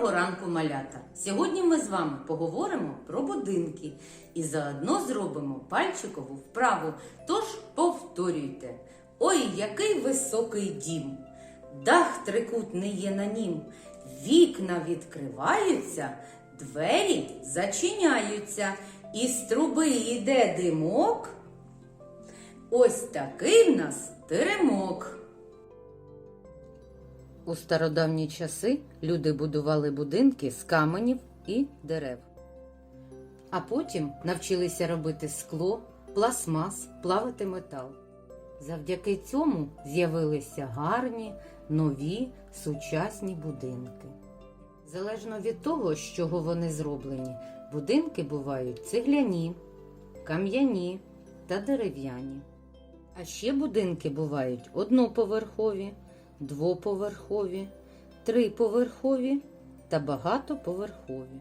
Доброго ранку, малята! Сьогодні ми з вами поговоримо про будинки і заодно зробимо пальчикову вправу. Тож повторюйте. Ой, який високий дім! Дах трикутний є на нім, вікна відкриваються, двері зачиняються, і з труби йде димок. Ось такий в нас теремок. У стародавні часи люди будували будинки з каменів і дерев. А потім навчилися робити скло, пластмас, плавити метал. Завдяки цьому з'явилися гарні, нові, сучасні будинки. Залежно від того, з чого вони зроблені, будинки бувають цегляні, кам'яні та дерев'яні. А ще будинки бувають одноповерхові, двоповерхові, триповерхові та багатоповерхові.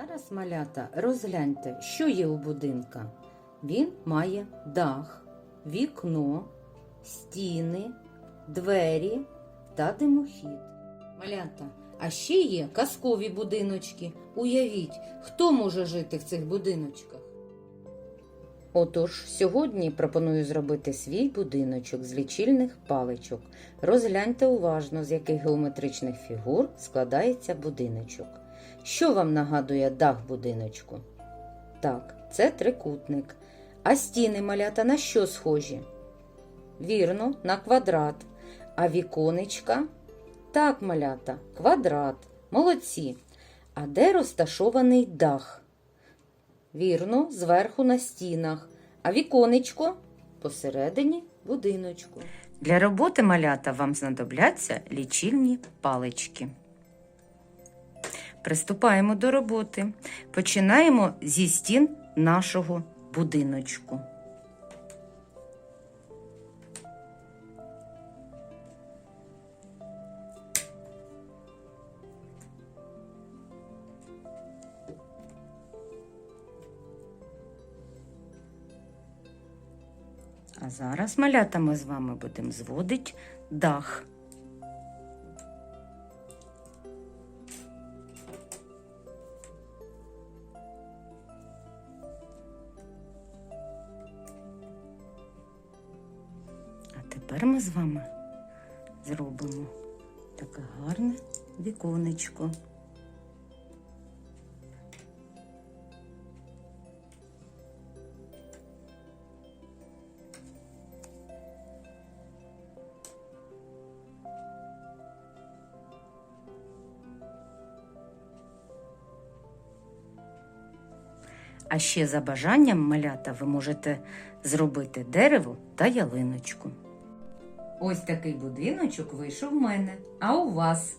Зараз малята розгляньте, що є у будинка. Він має дах, вікно, стіни, двері та димохід. Малята, а ще є казкові будиночки. Уявіть, хто може жити в цих будиночках. Отож, сьогодні пропоную зробити свій будиночок з лічильних паличок. Розгляньте уважно, з яких геометричних фігур складається будиночок. Що вам нагадує дах будиночку? Так, це трикутник. А стіни малята на що схожі? Вірно, на квадрат. А віконечка? Так, малята, квадрат. Молодці. А де розташований дах? Вірно, зверху на стінах, а віконечко посередині будиночку. Для роботи малята вам знадобляться лічильні палички. Приступаємо до роботи. Починаємо зі стін нашого будиночку. А зараз малята ми з вами будемо зводити дах. А тепер ми з вами зробимо таке гарне віконечко. А ще за бажанням малята ви можете зробити дерево та ялиночку. Ось такий будиночок вийшов в мене. А у вас?